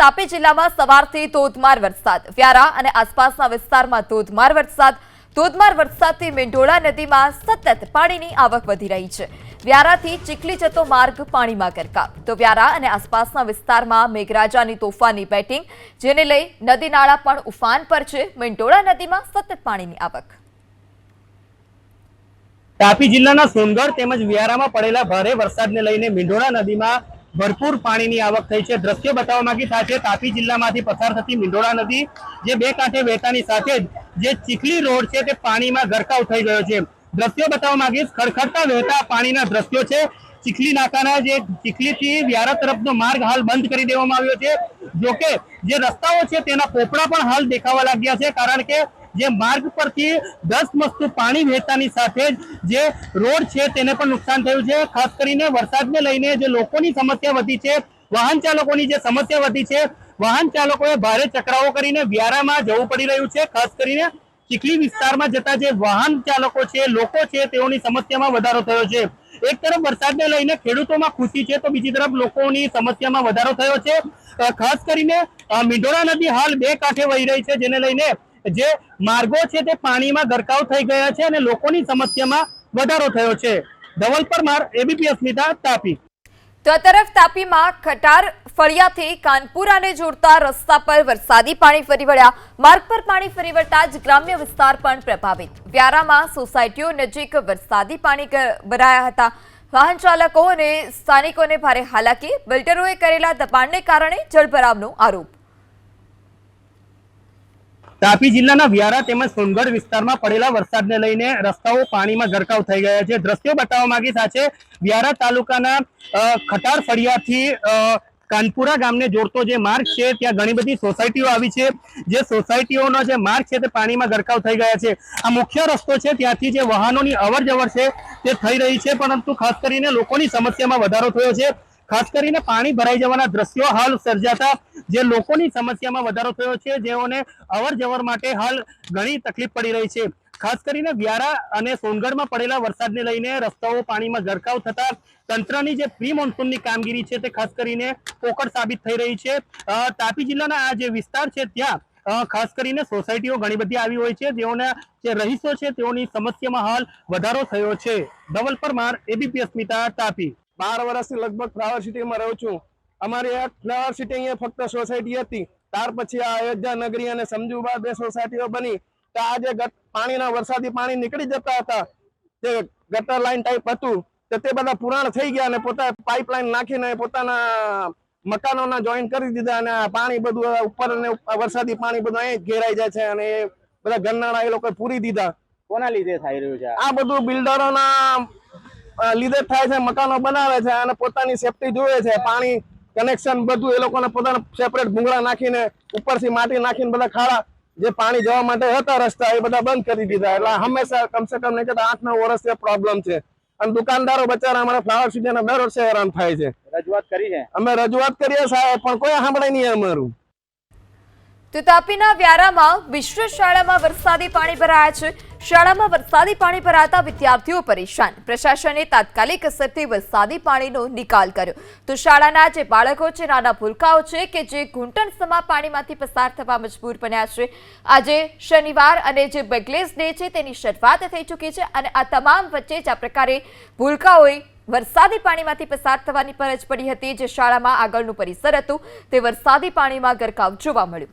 તાપી જિલ્લામાં સવારથી ધોધમાર વરસાદ. વ્યારા અને આસપાસના વિસ્તારમાં ધોધમાર વરસાદ. ધોધમાર વરસાદથી મેંઢોળા નદીમાં સતત પાણીની આવક વધી રહી છે. વ્યારાથી ચીખલી જતો માર્ગ પાણીમાં ગરકાવ. તો વ્યારા અને આસપાસના વિસ્તારમાં મેઘરાજાની તોફાની બેટિંગ, જેને લઈ નદી નાળા પણ ઉફાન પર છે. મેંઢોળા નદીમાં સતત પાણીની આવક. તાપી જિલ્લાના સોનગઢ તેમજ વ્યારામાં પડેલા ભારે વરસાદને લઈને મીંઢોળા નદીમાં ભરપૂર પાણીની આવક થઈ છે. દ્રશ્યો બતાવવા માંગી સાથે તાપી જિલ્લામાંથી પસાર થતી મીંડોળા નદી, જે બે કાંઠે વહેતાની સાથે જ જે ચીખલી રોડ છે તે પાણીમાં ગરકાવ થઈ ગયો છે. દ્રશ્યો બતાવવા માંગીશ, ખડખડતા વહેતા પાણીના દ્રશ્યો છે. ચીખલી નાકાના જે ચીખલીથી વ્યારા તરફનો માર્ગ હાલ બંધ કરી દેવામાં આવ્યો છે. જોકે જે રસ્તાઓ છે તેના પોપડા પણ હાલ દેખાવા લાગ્યા છે, કારણ કે જે માર્ગ પરથી દસ મસ્તું પાણી વહેતાની સાથે જ જે રોડ છે તેને પણ નુકસાન થયું છે. ખાસ કરીને વરસાદને લઈને જે લોકોની સમસ્યા વધી છે, વાહન ચાલકોની જે સમસ્યા વધી છે, વાહન ચાલકોએ ભારે ચકરાવો કરીને વ્યારામાં જવું પડી રહ્યું છે. ખાસ કરીને ચીખલી વિસ્તારમાં જતા જે વાહન ચાલકો છે, લોકો છે, તેઓની સમસ્યામાં વધારો થયો છે. એક તરફ વરસાદને લઈને ખેડૂતોમાં ખુશી છે, તો બીજી તરફ લોકોની સમસ્યામાં વધારો થયો છે. ખાસ કરીને મીંઢોળા નદી હાલ બે કાંઠે વહી રહી છે, જેને લઈને જે માર્ગો છે તે પાણીમાં ગરકાવ થઈ ગયા છે અને લોકોની સમસ્યામાં વધારો થયો છે. ધવલ પરમાર એબીપી અસ્મિતા તાપી. તો તરફ તાપીમાં ખટાર ફળિયાથી કાનપુરાને જોડતા રસ્તા પર વરસાદી પાણી ફરી વળ્યા. માર્ગ પર પાણી ફરી વળતા જ ગ્રામ્ય વિસ્તાર પણ પ્રભાવિત. વ્યારામાં સોસાયટીઓ નજીક વરસાદી પાણી ભરાયા હતા. વાહન ચાલકો અને સ્થાનિકોને ભારે હાલાકી. બિલ્ડરોએ કરેલા દબાણને કારણે જળભરાવનો આરોપ. તાપી જિલ્લાના વ્યારા તેમજ સોનગઢ વિસ્તારમાં પડેલા વરસાદને લઈને રસ્તાઓ પાણીમાં ગરકાવ થઈ ગયા છે. દ્રશ્યો બતાવવા માંગી સાથે વ્યારા તાલુકાના ખટાર ફળિયાથી કાનપુરા ગામને જોડતો જે માર્ગ છે, ત્યાં ઘણી બધી સોસાયટીઓ આવી છે. જે સોસાયટીઓનો જે માર્ગ છે તે પાણીમાં ગરકાવ થઈ ગયા છે. આ મુખ્ય રસ્તો છે, ત્યાંથી જે વાહનોની અવર છે તે થઈ રહી છે, પરંતુ ખાસ કરીને લોકોની સમસ્યામાં વધારો થયો છે. ખાસ કરીને પાણી ભરાઈ જવાના દ્રશ્યો હાલ સર્જાતા જે લોકોની સમસ્યામાં વધારો થયો છે, જેઓને અવર જવર માટે હાલ ઘણી તકલીફ પડી રહી છે. ખાસ કરીને વ્યારા અને સોનગઢમાં પડેલા વરસાદને લઈને રસ્તાઓ પાણીમાં ગરકાવ થતા તંત્રની જે પ્રી મોન્સૂનની કામગીરી છે તે ખાસ કરીને પોકળ સાબિત થઈ રહી છે. તાપી જિલ્લાના આ જે વિસ્તાર છે ત્યાં ખાસ કરીને સોસાયટીઓ ઘણી બધી આવી હોય છે, જેઓના જે રહીશો છે તેઓની સમસ્યામાં હાલ વધારો થયો છે. ધવલ પરમાર એબીપી અસ્મિતા તાપી. બાર વર્ષથી લગભગ ફ્લાવર સિટીમાં રહું છું. અમારી આ ફ્લાવર સિટી અહીંયા ફક્ત સોસાયટી હતી. ત્યાર પછી આ અયોધ્યા નગરી અને સમજુબા બે સોસાયટીઓ બની. તો આ જે પાણીના વરસાદી પાણી નીકળી જતા હતા. તે ગટર લાઈન ટાઈપ હતું. તો તે બધા પુરાણ થઈ ગયા અને પોતા પાઇપલાઇન નાખીને પોતાના મકાનોના જોઈન કરી દીધા અને આ પાણી બધું ઉપર અને વરસાદી પાણી બધું અહીં ઘેરાઈ જાય છે અને બધા ગરનાળા એ લોકો પૂરી દીધા. કોના લીધે થઈ રહ્યું છે આ? બધું બિલ્ડરોના લીધે જ થાય છે મકાનો બનાવે છે અને પોતાની સેફટી જોવે છે. પાણી કનેક્શન બધું એ લોકોને પોતાના સેપરેટ ભૂંગળા નાખીને ઉપરથી માટી નાખીને બધા ખાડા જે પાણી જવા માટે હતા રસ્તા એ બધા બંધ કરી દીધા. એટલે હંમેશા કમસે કમ નહીં કહેતા આઠ નવ વર્ષથી પ્રોબ્લેમ છે. અને દુકાનદારો બચારા અમારા ફ્લાવર સિટીના દર વર્ષે હેરાન થાય છે. રજૂઆત કરી છે? અમે રજૂઆત કરીએ સાહેબ પણ કોઈ સાંભળે નહીં અમારું. તો તાપીના વ્યારામાં વિશ્વ શાળામાં વરસાદી પાણી ભરાયા છે. શાળામાં વરસાદી પાણી ભરાતા વિદ્યાર્થીઓ પરેશાન. પ્રશાસને તાત્કાલિક અસરથી વરસાદી પાણીનો નિકાલ કર્યો. તો શાળાના જે બાળકો છે, નાના ભૂલકાઓ છે કે જે ઘૂંટણ સમા પાણીમાંથી પસાર થવા મજબૂર બન્યા છે, આજે શનિવાર અને જે બેગલેસ ડે છે તેની શરૂઆત થઈ ચૂકી છે અને આ તમામ વચ્ચે જ આ પ્રકારે ભૂલકાઓએ વરસાદી પાણીમાંથી પસાર થવાની ફરજ પડી હતી. જે શાળામાં આગળનું પરિસર હતું, તે વરસાદી પાણીમાં ગરકાવ જોવા મળ્યું.